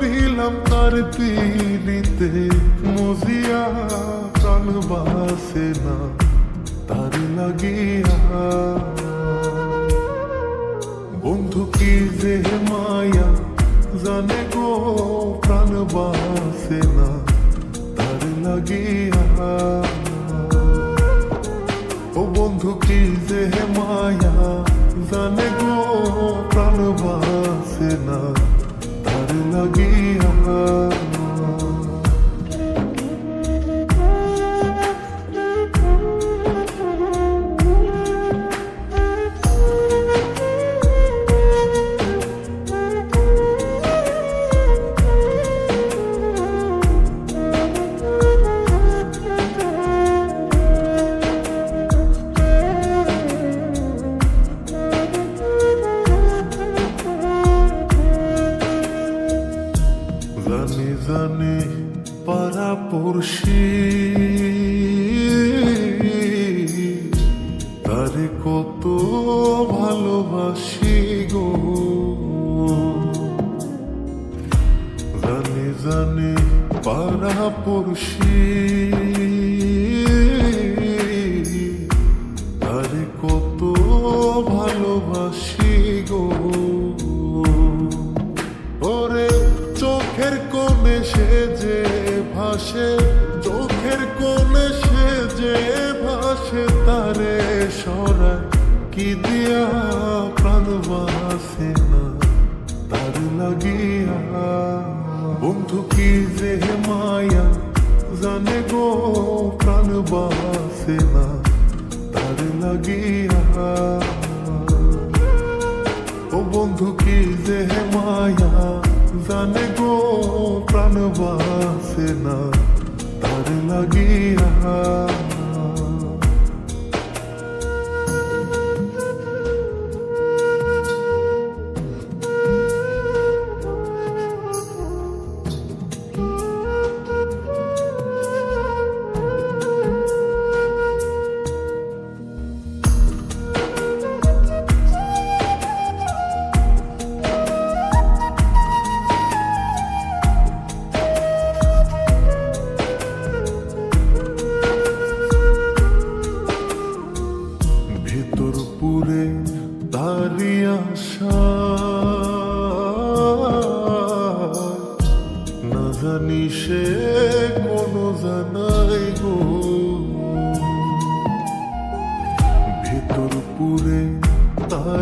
করিলাম তার পিড়িতে মজিয়া প্রাণ বাসে না, তার লাগিয়া। বন্ধু কি যে মায়া জানে গো, প্রাণ বাসে না, তার লাগিয়া। ও বন্ধু কি যে মায়া জানে গো, প্রাণ বাসে না। তার লাগিয়া জানি পারা পাড়া পড়শি। তারে কত ভালোবাসি গো। জানে জানে পারা পড়শি। ভাসে চোখের কোণে সে যে ভাসে তারে সরায় কি দিয়া প্রাণ বাসে না? তার লাগিয়া বন্ধু কি যে মায়া জানে গো প্রাণ বাসে না? তার লাগিয়া ও বন্ধু কি যে মায়া জানে গো প্রাণ বাসে না তার লাগিয়া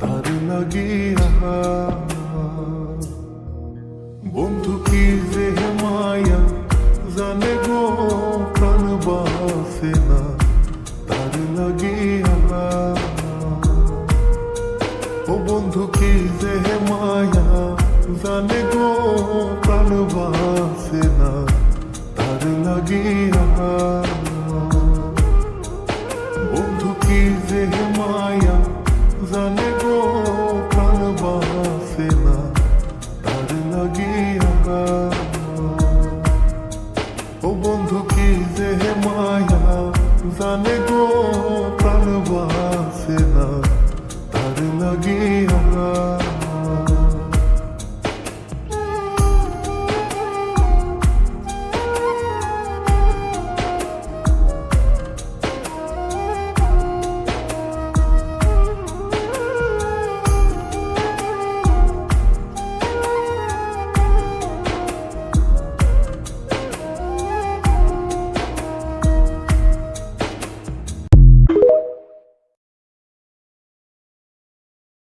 তার লাগিয়া বন্ধু Sonic